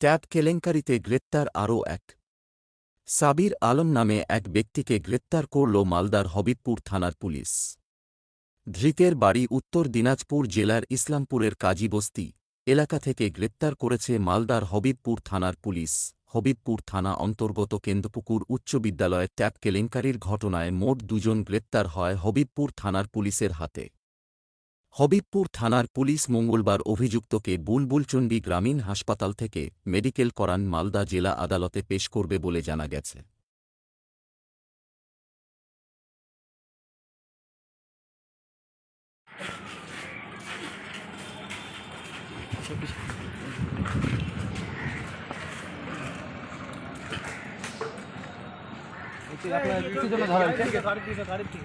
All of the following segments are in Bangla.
ট্যাব কেলেঙ্কারিতে গ্রেপ্তার আরও এক। সাবির আলম নামে এক ব্যক্তিকে গ্রেপ্তার করল মালদার হবিবপুর থানার পুলিশ। ধৃতের বাড়ি উত্তর দিনাজপুর জেলার ইসলামপুরের কাজীবস্তি এলাকা থেকে গ্রেপ্তার করেছে মালদার হবিবপুর থানার পুলিশ। হবিবপুর থানা অন্তর্গত কেন্দ্রপুকুর উচ্চ বিদ্যালয়ের ট্যাব কেলেঙ্কারির ঘটনায় মোট দুজন গ্রেপ্তার হয় হবিবপুর থানার পুলিশের হাতে। হবিবপুর থানার পুলিশ মঙ্গলবার অভিযুক্তকে বুলবুলচণ্ডী গ্রামীণ হাসপাতাল থেকে মেডিকেল করান মালদা জেলা আদালতে পেশ করবে বলে জানা গেছে।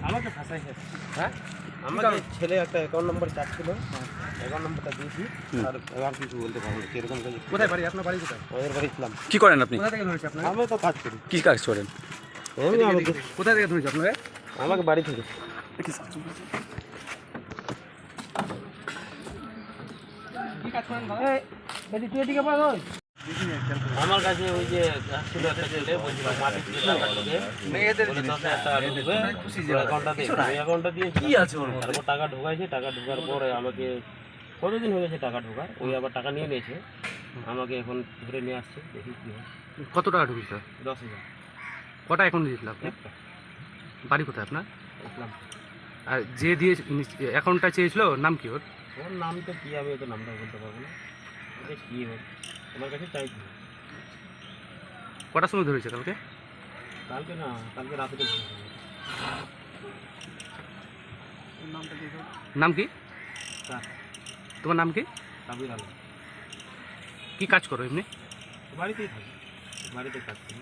আমাকে ফাঁসাইছে হ্যাঁ আমাকে ছেলে একটা অ্যাকাউন্ট নাম্বার চাচ্ছিল। অ্যাকাউন্ট নাম্বারটা দিয়েছি আর আর কিছু বলতে পারব না কীরকম কাজ কোথায় বাড়ি? আপনার বাড়ি কোথায়? ওদের বাড়ি ছিলাম। কি করেন আপনি? কোথা থেকে ধরেছে আপনার আমি তো কাজ করি। কি কাজ করেন? আমাকে কোথা থেকে ধরেছে? আপনাকে? আমাকে বাড়ি থেকে। আমার কাছে ওই যে ছিল একটা ছেলে বলছিল মাটি থেকে টাকা ঢুকে ঢুকবে অ্যাকাউন্টটা দিয়ে অ্যাকাউন্টটা দিয়ে কি আছে তারপর টাকা ঢুকাইছে টাকা ঢোকার পরে আমাকে কতদিন হয়ে গেছে টাকা ঢোকার? ওই আবার টাকা নিয়ে নিয়েছে আমাকে এখন ধরে নিয়ে আসছে দেখি কি হয়। কত টাকা ঢুকেছে? দশ হাজার। কটা অ্যাকাউন্ট দিয়েছিল আপনি? বাড়ি কোথায় আপনার? আর যে দিয়ে অ্যাকাউন্টটা চেয়েছিল নাম কি ওর? ওর নাম তো কি আমি তো নামটা বলতে পারব না। এটা কি হবে তোমার কাছে চাইছি কটার সময় ধরেছে কালকে? কালকে না কালকে রাতে তো ঘুম হয়নি। নাম কি? কার? তোমার নাম কি? সাবির আলম। কি কাজ করো এমনি? বাড়িতেই থাকি। বাড়িতে কাজ করি।